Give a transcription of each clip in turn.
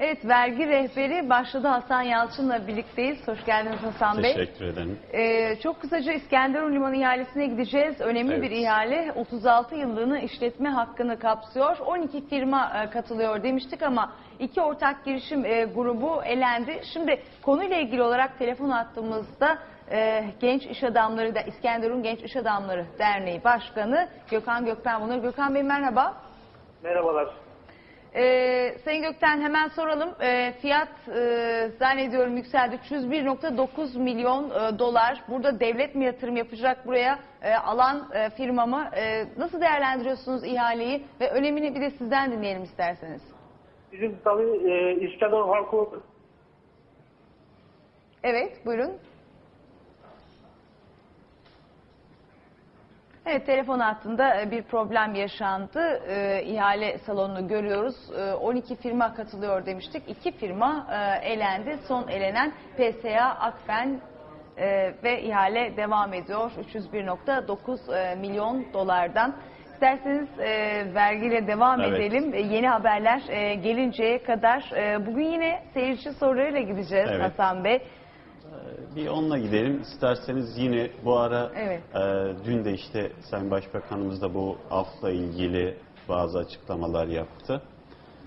Evet, vergi rehberi başladı Hasan Yalçın'la birlikteyiz. Hoş geldiniz Hasan Bey. Teşekkür ederim. Ee, çok kısaca İskenderun Limanı ihalesine gideceğiz. Önemli Evet. bir ihale. 36 yıllığını işletme hakkını kapsıyor. 12 firma e, katılıyor demiştik ama iki ortak girişim e, grubu elendi. Şimdi konuyla ilgili olarak telefon attığımızda e, Genç İş Adamları da İskenderun Genç İş Adamları Derneği Başkanı Gökhan Gökmen bunlar. Gökhan Bey merhaba. Merhabalar. Ee, Sayın Gökten hemen soralım. Ee, fiyat e, zannediyorum yükseldi. 301.9 milyon e, dolar. Burada devlet mi yatırım yapacak buraya e, alan e, firma mı? E, nasıl değerlendiriyorsunuz ihaleyi ve önemini bir de sizden dinleyelim isterseniz. Bizim tabii e, İskenderun halkı Evet buyurun. Evet telefon hattında e, bir problem yaşandı. E, ihale salonunu görüyoruz. E, 12 firma katılıyor demiştik. 2 firma e, elendi. Son elenen PSA Akfen e, ve ihale devam ediyor. 301.9 e, milyon dolardan. İsterseniz e, vergiyle devam Evet. edelim. E, yeni haberler e, gelinceye kadar e, bugün yine seyirci sorularıyla gideceğiz Evet. Hasan Bey. Bir onunla gidelim. İsterseniz yine bu ara Evet. e, dün de işte Sayın Başbakanımız da bu afla ilgili bazı açıklamalar yaptı.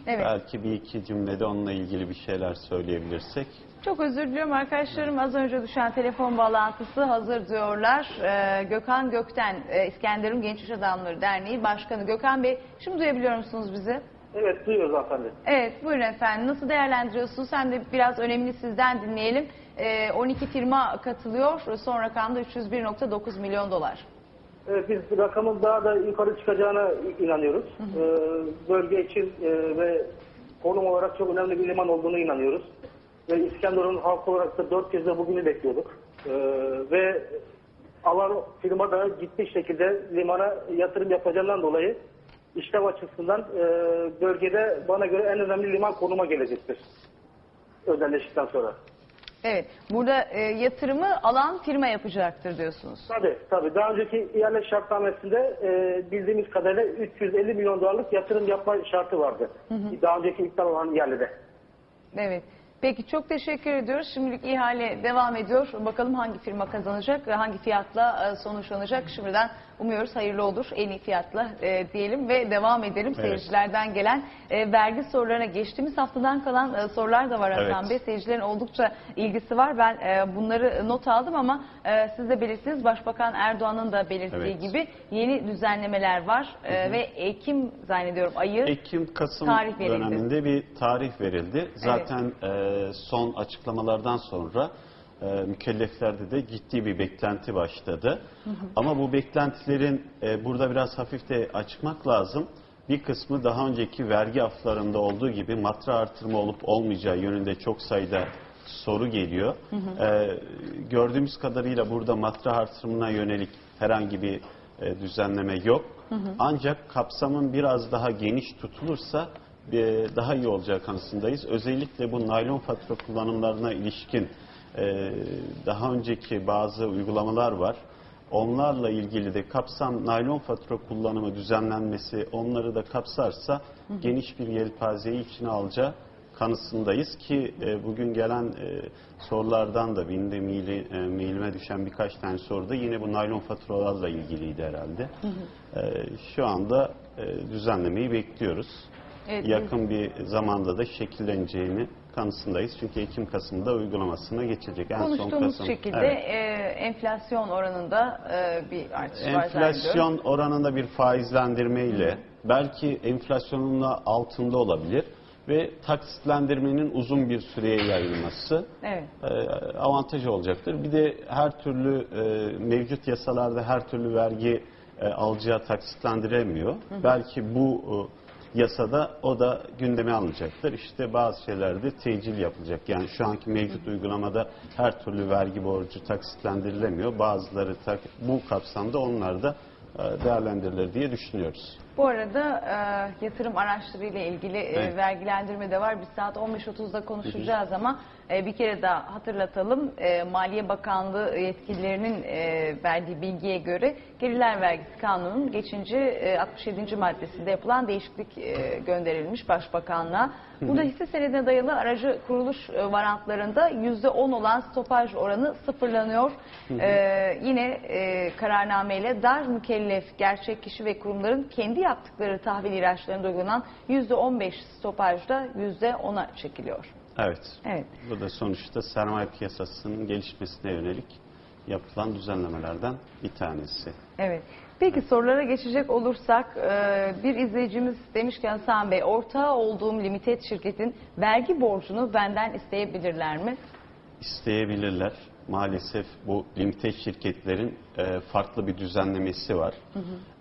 Evet. Belki bir iki cümlede onunla ilgili bir şeyler söyleyebilirsek. Çok özür diliyorum arkadaşlarım. Az önce düşen telefon bağlantısı hazır diyorlar. Ee, Gökhan Gökten, e, İskenderun Genç İş Adamları Derneği Başkanı. Gökhan Bey, şimdi duyabiliyor musunuz bizi? evet duyuyoruz hanımefendi. Evet, buyurun efendim. Nasıl değerlendiriyorsunuz? Hem de biraz önemli sizden dinleyelim. Ee, 12 firma katılıyor. Son rakamda 301.9 milyon dolar. Evet, biz rakamın daha da yukarı çıkacağına inanıyoruz. E, bölge için e, ve konum olarak çok önemli bir liman olduğunu inanıyoruz. Ve İskenderun halkı olarak da dört kez de bugünü bekliyorduk. E, ve alan firma da ciddi şekilde limana yatırım yapacağından dolayı işlev açısından e, bölgede bana göre en önemli liman konuma gelecektir. Özelleştikten sonra. Evet, burada e, yatırımı alan firma yapacaktır diyorsunuz. Tabii tabii. Daha önceki ihale şartnamesinde e, bildiğimiz kadarıyla 350 milyon dolarlık yatırım yapma şartı vardı. Daha önceki iptal olan ihalede. Evet. Peki çok teşekkür ediyoruz. Şimdilik ihale devam ediyor. Bakalım hangi firma kazanacak, ve hangi fiyatla e, sonuçlanacak. Şimdiden umuyoruz hayırlı olur en iyi fiyatla e, diyelim ve devam edelim. Evet. Seyircilerden gelen e, vergi sorularına geçtiğimiz haftadan kalan e, sorular da var Hasan Evet. Bey. Seyircilerin oldukça ilgisi var. Ben e, bunları not aldım ama e, siz de belirttiniz. Başbakan Erdoğan'ın da belirttiği Evet. gibi yeni düzenlemeler var E, ve Ekim zannediyorum ayı Ekim-Kasım döneminde bir tarih verildi. Zaten e, son açıklamalardan sonra e, mükelleflerde de ciddi bir beklenti başladı. Ama bu beklentilerin e, burada biraz hafif de açmak lazım. Bir kısmı daha önceki vergi aflarında olduğu gibi matra artırma olup olmayacağı yönünde çok sayıda soru geliyor. E, gördüğümüz kadarıyla burada matra artırımına yönelik herhangi bir e, düzenleme yok. Ancak kapsamın biraz daha geniş tutulursa e, daha iyi olacağı kanısındayız. Özellikle bu naylon fatura kullanımlarına ilişkin e, daha önceki bazı uygulamalar var. Onlarla ilgili de kapsam naylon fatura kullanımı düzenlenmesi onları da kapsarsa geniş bir yelpazeyi içine alacağı kanısındayız ki e, bugün gelen e, sorulardan da benim de maili, e, mailime düşen birkaç tane soruda yine bu naylon faturalarla ilgiliydi herhalde. E, şu anda e, düzenlemeyi bekliyoruz. Evet, Yakın bir zamanda da şekilleneceğini kanısındayız. Çünkü Ekim-Kasım'da uygulamasına geçecek. En son Konuştuğumuz Kasım. şekilde Evet. e, enflasyon oranında e, bir artış var zannediyorum. Enflasyon oranında bir faizlendirme ile belki enflasyonun da altında olabilir ve taksitlendirmenin uzun bir süreye yayılması Evet. e, avantaj olacaktır. Bir de her türlü e, mevcut yasalarda her türlü vergi e, alacağı taksitlendiremiyor. Belki bu e, yasada o da gündeme alınacaktır. İşte bazı şeylerde tecil yapılacak. Yani şu anki mevcut uygulamada her türlü vergi borcu taksitlendirilemiyor. Bazıları bu kapsamda onlar da e, değerlendirilir diye düşünüyoruz. Bu arada e, yatırım araçları ile ilgili e, Evet. vergilendirme de var. Biz saat 15.30'da konuşacağız ama e, bir kere daha hatırlatalım. E, Maliye Bakanlığı yetkililerinin e, verdiği bilgiye göre Gelirler Vergisi Kanunu'nun geçince e, 67. maddesinde yapılan değişiklik e, gönderilmiş Başbakanlığa. Burada hisse senedine dayalı aracı kuruluş e, varantlarında %10 olan stopaj oranı sıfırlanıyor. E, yine e, kararnameyle dar mükellef gerçek kişi ve kurumların kendi yaptıkları tahvil ilaçlarında uygulanan %15 stopajda %10'a çekiliyor. Evet. Evet. Bu da sonuçta sermaye piyasasının gelişmesine yönelik yapılan düzenlemelerden bir tanesi. Evet. Peki sorulara geçecek olursak e, bir izleyicimiz demiş ki Hasan Bey ortağı olduğum limited şirketin vergi borcunu benden isteyebilirler mi? isteyebilirler. Maalesef bu limited şirketlerin e, farklı bir düzenlemesi var.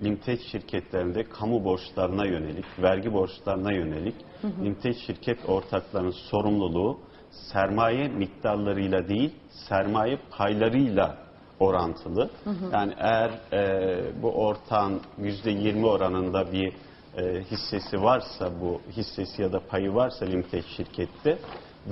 Limited şirketlerinde kamu borçlarına yönelik, vergi borçlarına yönelik limited şirket ortaklarının sorumluluğu sermaye miktarlarıyla değil, sermaye paylarıyla orantılı. Yani eğer e, bu ortağın %20 oranında bir e, hissesi varsa bu hissesi ya da payı varsa limited şirkette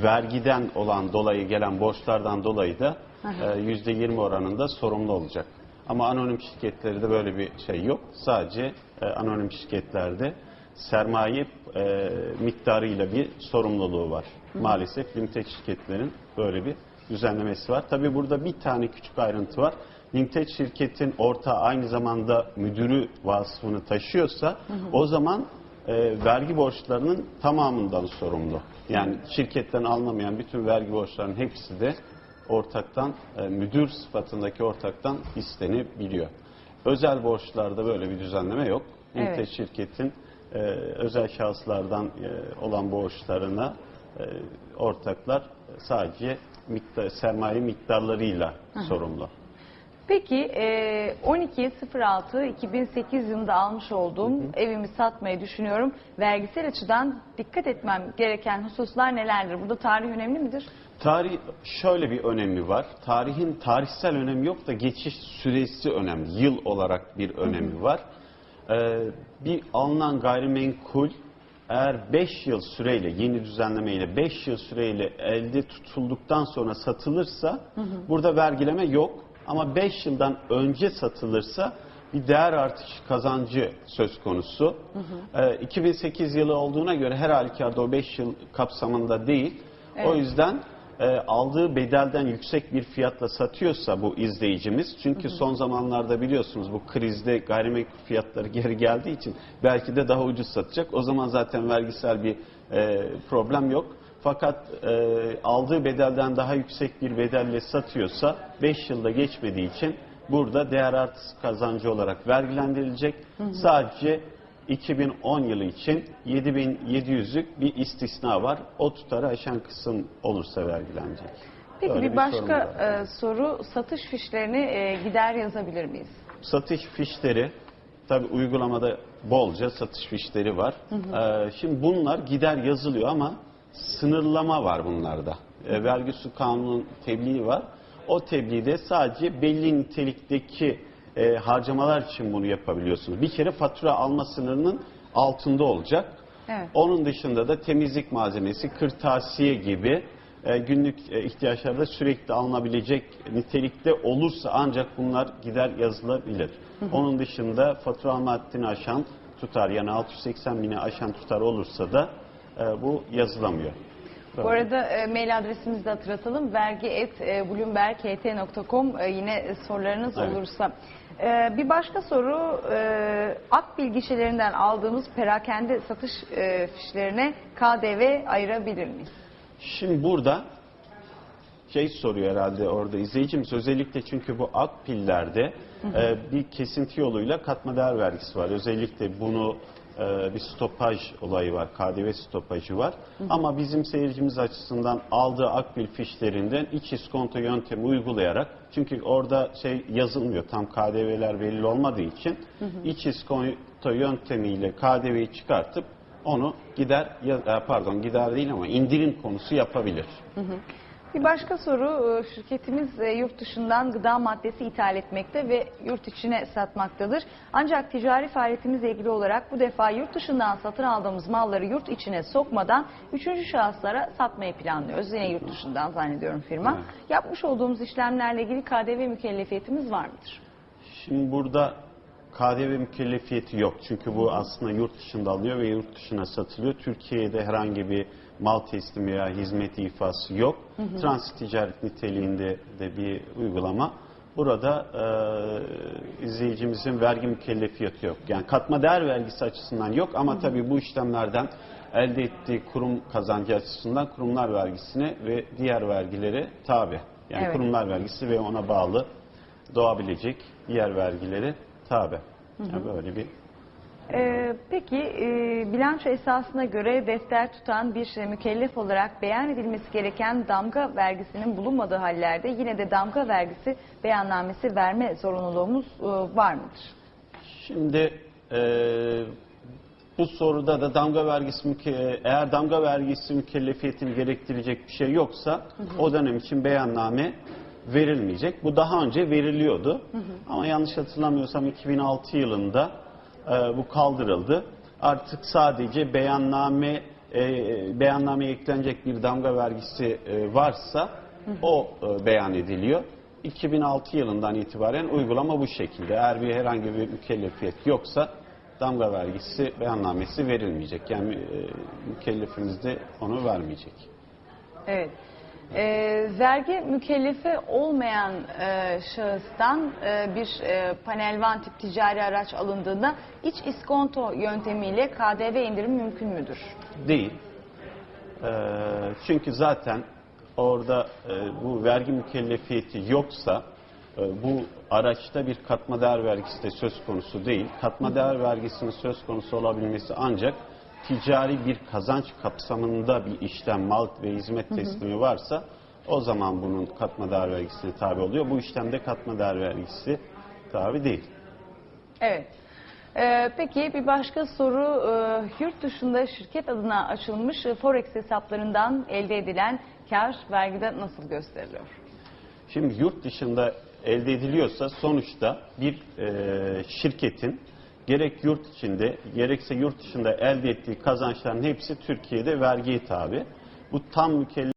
vergiden olan dolayı gelen borçlardan dolayı da e, %20 oranında sorumlu olacak. Ama anonim şirketlerde böyle bir şey yok. Sadece e, anonim şirketlerde sermaye e, miktarıyla bir sorumluluğu var. Maalesef limited şirketlerin böyle bir düzenlemesi var. Tabii burada bir tane küçük ayrıntı var. Limited şirketin ortağı aynı zamanda müdürü vasfını taşıyorsa o zaman e, vergi borçlarının tamamından sorumlu. Yani şirketten alınamayan bütün vergi borçlarının hepsi de ortaktan, e, müdür sıfatındaki ortaktan istenebiliyor. Özel borçlarda böyle bir düzenleme yok. Evet. şirketin e, özel şahıslardan e, olan borçlarına e, ortaklar sadece miktar, sermaye miktarlarıyla sorumlu. Peki e, 12.06.2008 yılında almış olduğum evimi satmayı düşünüyorum. Vergisel açıdan dikkat etmem gereken hususlar nelerdir? Burada tarih önemli midir? Tarih şöyle bir önemi var. Tarihin tarihsel önemi yok da geçiş süresi önemli. Yıl olarak bir önemi var. Ee, bir alınan gayrimenkul eğer 5 yıl süreyle yeni düzenlemeyle 5 yıl süreyle elde tutulduktan sonra satılırsa burada vergileme yok. Ama 5 yıldan önce satılırsa bir değer artış kazancı söz konusu. Ee, 2008 yılı olduğuna göre her halükarda o 5 yıl kapsamında değil. O yüzden e, aldığı bedelden yüksek bir fiyatla satıyorsa bu izleyicimiz çünkü son zamanlarda biliyorsunuz bu krizde gayrimenkul fiyatları geri geldiği için belki de daha ucuz satacak. O zaman zaten vergisel bir e, problem yok. Fakat e, aldığı bedelden daha yüksek bir bedelle satıyorsa 5 yılda geçmediği için burada değer artısı kazancı olarak vergilendirilecek. Sadece 2010 yılı için 7700'lük bir istisna var. O tutarı aşan kısım olursa vergilenecek. Peki Böyle bir başka e, soru satış fişlerini e, gider yazabilir miyiz? Satış fişleri tabi uygulamada bolca satış fişleri var. Ee, şimdi bunlar gider yazılıyor ama sınırlama var bunlarda. Ee, vergi su kanunun tebliği var. O tebliğde sadece belli nitelikteki e, harcamalar için bunu yapabiliyorsunuz. Bir kere fatura alma sınırının altında olacak. Evet. Onun dışında da temizlik malzemesi, kırtasiye gibi e, günlük e, ihtiyaçlarda sürekli alınabilecek nitelikte olursa ancak bunlar gider yazılabilir. Onun dışında fatura alma haddini aşan tutar yani 680 bini aşan tutar olursa da e, bu yazılamıyor. Bu arada e, mail adresimizi de hatırlatalım. vergi.bloomberg.ht.com e, yine sorularınız Evet. olursa. E, bir başka soru e, Akbil gişelerinden aldığımız perakende satış e, fişlerine KDV ayırabilir miyiz? Şimdi burada şey soruyor herhalde orada izleyicimiz özellikle çünkü bu ak pillerde e, bir kesinti yoluyla katma değer vergisi var. Özellikle bunu e, bir stopaj olayı var. KDV stopajı var. Ama bizim seyircimiz açısından aldığı akbil fişlerinden iç iskonto yöntemi uygulayarak çünkü orada şey yazılmıyor tam KDV'ler belli olmadığı için iç iskonto yöntemiyle KDV'yi çıkartıp onu gider ya- e, pardon gider değil ama indirim konusu yapabilir. Bir başka soru, e, şirketimiz e, yurt dışından gıda maddesi ithal etmekte ve yurt içine satmaktadır. Ancak ticari faaliyetimizle ilgili olarak bu defa yurt dışından satın aldığımız malları yurt içine sokmadan üçüncü şahıslara satmayı planlıyoruz. Yine yurt dışından zannediyorum firma. Evet. Yapmış olduğumuz işlemlerle ilgili KDV mükellefiyetimiz var mıdır? Şimdi burada KDV mükellefiyeti yok. Çünkü bu aslında yurt dışında alıyor ve yurt dışına satılıyor. Türkiye'de herhangi bir mal teslimi veya hizmet ifası yok. Transit ticaret niteliğinde de bir uygulama. Burada e, izleyicimizin vergi mükellefiyeti yok. Yani katma değer vergisi açısından yok ama tabii bu işlemlerden elde ettiği kurum kazancı açısından kurumlar vergisine ve diğer vergilere tabi. Yani Evet. kurumlar vergisi ve ona bağlı doğabilecek diğer vergileri tabi. Yani böyle bir Ee, peki e, bilanço esasına göre defter tutan bir e, mükellef olarak beyan edilmesi gereken damga vergisinin bulunmadığı hallerde yine de damga vergisi beyannamesi verme zorunluluğumuz e, var mıdır? Şimdi e, bu soruda da damga vergisi eğer damga vergisi mükellefiyetini gerektirecek bir şey yoksa o dönem için beyanname verilmeyecek. Bu daha önce veriliyordu. Ama yanlış hatırlamıyorsam 2006 yılında e, bu kaldırıldı. Artık sadece beyanname e, beyannameye eklenecek bir damga vergisi e, varsa o e, beyan ediliyor. 2006 yılından itibaren uygulama bu şekilde. Eğer bir herhangi bir mükellefiyet yoksa damga vergisi beyannamesi verilmeyecek. Yani e, mükellefimiz de onu vermeyecek. Evet. Ee, vergi mükellefi olmayan e, şahıstan e, bir e, panel van tip ticari araç alındığında iç iskonto yöntemiyle KDV indirim mümkün müdür? Değil. E, çünkü zaten orada e, bu vergi mükellefiyeti yoksa e, bu araçta bir katma değer vergisi de söz konusu değil. Katma değer vergisinin söz konusu olabilmesi ancak ticari bir kazanç kapsamında bir işlem, mal ve hizmet teslimi varsa o zaman bunun katma değer vergisine tabi oluyor. Bu işlemde katma değer vergisi tabi değil. Evet. Ee, peki bir başka soru e, yurt dışında şirket adına açılmış e, forex hesaplarından elde edilen kar vergide nasıl gösteriliyor? Şimdi yurt dışında elde ediliyorsa sonuçta bir e, şirketin gerek yurt içinde gerekse yurt dışında elde ettiği kazançların hepsi Türkiye'de vergiye tabi. Bu tam mükellef